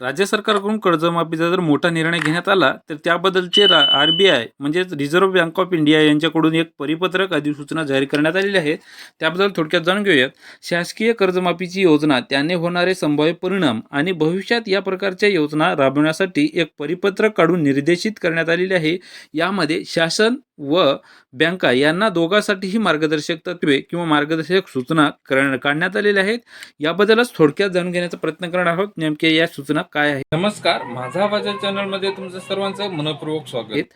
राज्य सरकारकडून कर्जमाफीचा जर मोठा निर्णय घेण्यात आला तर त्याबद्दलचे रा आर बी आय म्हणजेच रिझर्व्ह बँक ऑफ इंडिया यांच्याकडून एक परिपत्रक अधिसूचना जाहीर करण्यात आलेली आहे. त्याबद्दल थोडक्यात जाणून घेऊयात. शासकीय कर्जमाफीची योजना त्याने होणारे संभाव्य परिणाम आणि भविष्यात या प्रकारच्या योजना राबवण्यासाठी एक परिपत्रक काढून निर्देशित करण्यात आलेले आहे. यामध्ये शासन व बँका यांना दोघांसाठीही मार्गदर्शक तत्वे किंवा मार्गदर्शक सूचना कर काढण्यात आलेल्या आहेत. याबद्दलच थोडक्यात जाणून घेण्याचा प्रयत्न करणार आहोत. नेमके या सूचना काय आहेत? नमस्कार. माझा माझ्या या चॅनलमध्ये तुमचं सर्वांचं मनपूर्वक स्वागत.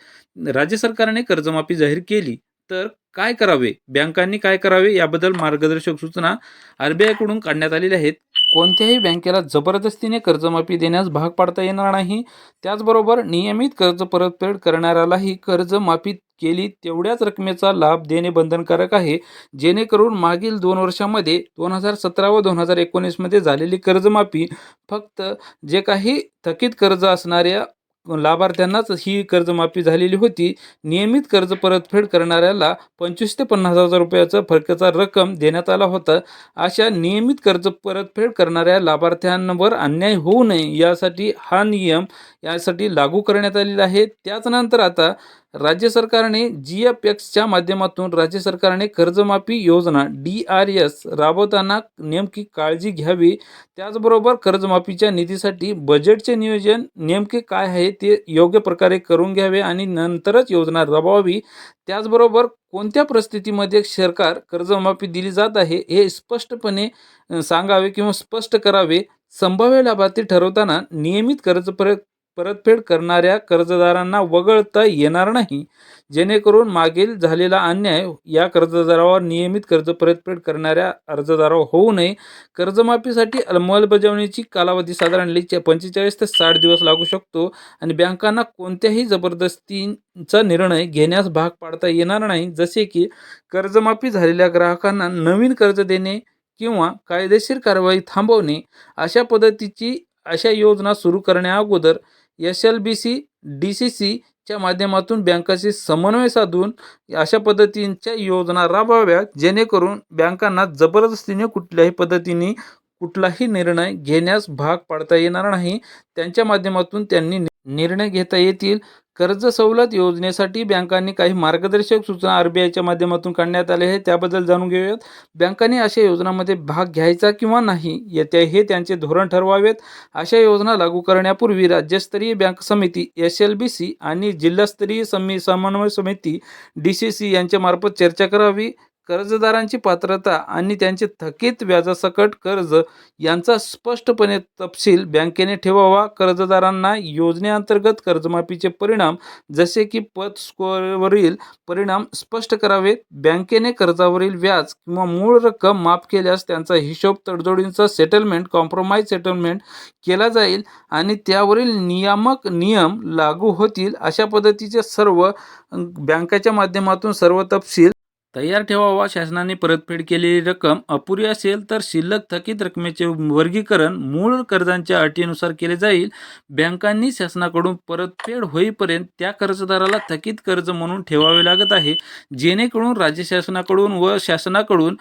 राज्य सरकारने कर्जमाफी जाहीर केली तर काय करावे? बँकांनी काय करावे? याबद्दल मार्गदर्शक सूचना आरबीआयकडून काढण्यात आलेल्या आहेत. कोणत्याही बँकेला जबरदस्तीने कर्जमाफी देण्यास भाग पाडता येणार नाही. त्याचबरोबर नियमित कर्ज परतफेड करणाऱ्यालाही कर्जमाफी केली तेवढ्याच रकमेचा लाभ देणे बंधनकारक आहे. जेणेकरून मागील दोन वर्षामध्ये दोन हजार सतरा व दोन हजार एकोणीसमध्ये झालेली कर्जमाफी फक्त जे काही थकीत कर्ज असणाऱ्या लाभार्थ्यांनाच ही कर्जमाफी झालेली होती. नियमित कर्ज परतफेड करणाऱ्याला पंचवीस ते पन्नास हजार रुपयाचा फरकाचा रक्कम देण्यात आला होता. अशा नियमित कर्ज परतफेड करणाऱ्या लाभार्थ्यांवर अन्याय होऊ नये यासाठी हा नियम यासाठी लागू करण्यात आलेला आहे. त्याचनंतर आता राज्य सरकारने जी एफ एक्सच्या माध्यमातून राज्य सरकारने कर्जमाफी योजना डी आर एस राबवताना नेमकी काळजी घ्यावी त्याचबरोबर कर्जमाफीच्या निधीसाठी बजेटचे नियोजन नेमके काय आहे ते योग्य प्रकारे करून घ्यावे आणि नंतरच योजना राबवावी त्याचबरोबर कोणत्या परिस्थितीमध्ये सरकार कर्जमाफी दिली जात आहे हे स्पष्टपणे सांगावे किंवा स्पष्ट करावे संभाव्य लाभार्थी ठरवताना नियमित कर्ज प्र परतफेड करणाऱ्या कर्जदारांना वगळता येणार नाही. जेणेकरून मागील झालेला अन्याय या कर्जदारावर नियमित कर्ज परतफेड करणाऱ्या अर्जदारावर होऊ नये. कर्जमाफीसाठी अंमलबजावणीची कालावधी साधारण पंचेचाळीस ते साठ दिवस लागू शकतो आणि बँकांना कोणत्याही जबरदस्तीचा निर्णय घेण्यास भाग पाडता येणार नाही. जसे की कर्जमाफी झालेल्या ग्राहकांना नवीन कर्ज देणे किंवा कायदेशीर कारवाई थांबवणे अशा पद्धतीची अशा योजना सुरू करण्याअगोदर S L B C D C सीच्या माध्यमातून बँकाशी समन्वय साधून अशा पद्धतींच्या योजना राबवाव्यात जेणेकरून बँकांना जबरदस्तीने कुठल्याही पद्धतीने कुठलाही निर्णय घेण्यास भाग पाडता येणार नाही. त्यांच्या माध्यमातून त्यांनी निर्णय घेता येतील. कर्ज सवलत योजनेसाठी बँकांनी काही मार्गदर्शक सूचना आर बी आयच्या माध्यमातून काढण्यात आले आहेत. त्याबद्दल जाणून घेऊयात. बँकांनी अशा योजनांमध्ये भाग घ्यायचा किंवा नाही येत्या हे त्यांचे धोरण ठरवावेत. अशा योजना लागू करण्यापूर्वी राज्यस्तरीय बँक समिती एस एल बी सी आणि जिल्हास्तरीय समी समन्वय समिती डी सी सी यांच्यामार्फत चर्चा करावी. कर्जदारांची पात्रता आणि त्यांचे थकीत व्याजासकट कर्ज यांचा स्पष्टपणे तपशील बँकेने ठेवावा. कर्जदारांना योजनेअंतर्गत कर्जमाफीचे परिणाम जसे की पत स्कोअरवरील परिणाम स्पष्ट करावेत. बँकेने कर्जावरील व्याज किंवा मूळ रक्कम माफ केल्यास त्यांचा हिशोब तडजोडींचा सेटलमेंट कॉम्प्रोमाइज सेटलमेंट केला जाईल आणि त्यावरील नियामक नियम लागू होतील. अशा पद्धतीचे सर्व बँकेच्या माध्यमातून सर्व तपशील तयार ठेवावा शासनाने परतफेड केलेली रक्कम अपुरी असेल तर शिल्लक थकीत रकमेचे वर्गीकरण मूळ कर्जांच्या अटीनुसार केले जाईल. बँकांनी शासनाकडून परतफेड होईपर्यंत त्या कर्जदाराला थकीत कर्ज म्हणून ठेवावे लागत आहे. जेणेकरून राज्य शासनाकडून व शासनाकडून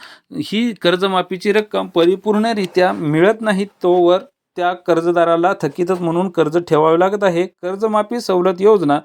ही कर्जमाफीची रक्कम परिपूर्णरित्या मिळत नाही तोवर त्या कर्जदाराला थकीतच म्हणून कर्ज ठेवावे लागत आहे. कर्जमाफी सवलत योजना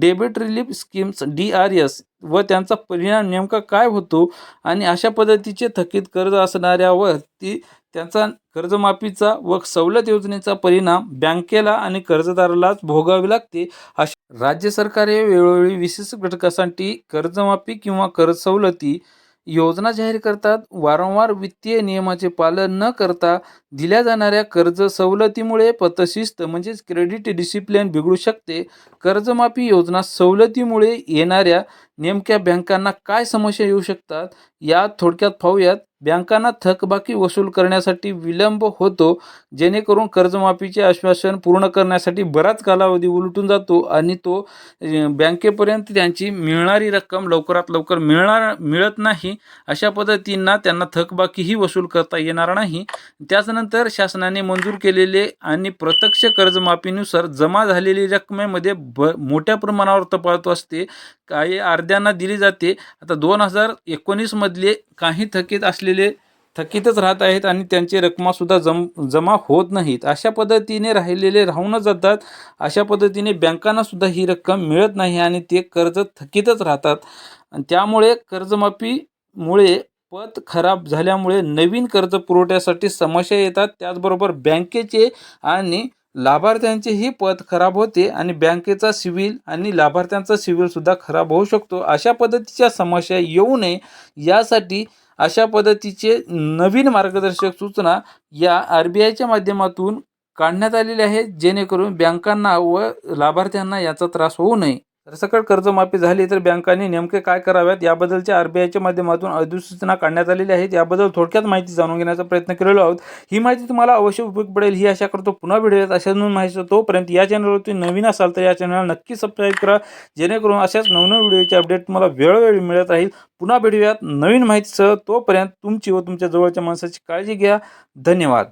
debit relief schemes D R S व त्यांचा परिणाम नेमका काय होतो आणि अशा पद्धतीचे थकीत कर्ज असणाऱ्यावर ती त्यांचा कर्जमाफीचा व सवलत योजनेचा परिणाम बँकेला आणि कर्जदारालाच भोगावे लागते. अशा राज्य सरकारे वेळोवेळी विशेष घटकासाठी कर्जमाफी किंवा कर्ज सवलती योजना जाहीर करतात. वारंवार वित्तीय नियमाचे पालन न करता दिल्या जाणाऱ्या कर्ज सवलतीमुळे पतशिस्त म्हणजेच क्रेडिट डिसिप्लिन बिघडू शकते. कर्जमाफी योजना सवलतीमुळे येणाऱ्या नेमक्या बँकांना काय समस्या येऊ शकतात? यात थोडक्यात पाहूयात. बँकांना थकबाकी वसूल करण्यासाठी विलंब होतो जेणेकरून कर्जमाफीचे आश्वासन पूर्ण करण्यासाठी बराच कालावधी उलटून जातो आणि तो बँकेपर्यंत त्यांची मिळणारी रक्कम लवकरात लवकर मिळणार मिळत नाही अशा पद्धतींना त्यांना थकबाकीही वसूल करता येणार नाही. त्याचनंतर शासनाने मंजूर केलेले आणि प्रत्यक्ष कर्जमाफीनुसार जमा झालेली रकमेमध्ये ब मोठ्या प्रमाणावर तफावत असते. काही अर्ध्यांना दिली जाते. आता दोन हजार एकोणीसमधले काही थकीत असलेले थकीतच राहत आहेत आणि त्यांची रकमासुद्धा जम जमा होत नाहीत. अशा पद्धतीने राहिलेले राहूनच जातात. अशा पद्धतीने बँकांनासुद्धा ही रक्कम मिळत नाही आणि ते कर्ज थकीतच राहतात. त्यामुळे कर्जमाफीमुळे पत खराब झाल्यामुळे नवीन कर्ज पुरवठ्यासाठी समस्या येतात. त्याचबरोबर बँकेचे आणि लाभार्थ्यांचेही पत खराब होते आणि बँकेचा सिव्हिल आणि लाभार्थ्यांचा सिव्हिलसुद्धा खराब होऊ शकतो. अशा पद्धतीच्या समस्या येऊ नये. यासाठी अशा पद्धतीचे नवीन मार्गदर्शक सूचना या आर बी आयच्या माध्यमातून काढण्यात आलेल्या आहेत जेणेकरून बँकांना व लाभार्थ्यांना याचा त्रास होऊ नये. सरसकट कर्जमाफी झाली तर बँकांनी नेमके काय कराव्यात याबद्दलच्या आर बी आयच्या माध्यमातून अधिसूचना काढण्यात आलेल्या आहेत याबद्दल थोडक्यात माहिती जाणून घेण्याचा प्रयत्न केलेलो आहोत. ही माहिती तुम्हाला अवश्य उपयोग पडेल. ही आशा करतो पुन्हा भेटूयात. अशा नवीन माहिती तोपर्यंत या चॅनलवरती नवीन असाल तर या चॅनलला नक्की सबस्क्राईब करा. जेणेकरून अशाच नवनवीन व्हिडिओचे अपडेट तुम्हाला वेळोवेळी मिळत राहील. पुन्हा भेटूयात नवीन माहितीसह. तोपर्यंत तुमची व तुमच्या जवळच्या माणसाची काळजी घ्या. धन्यवाद.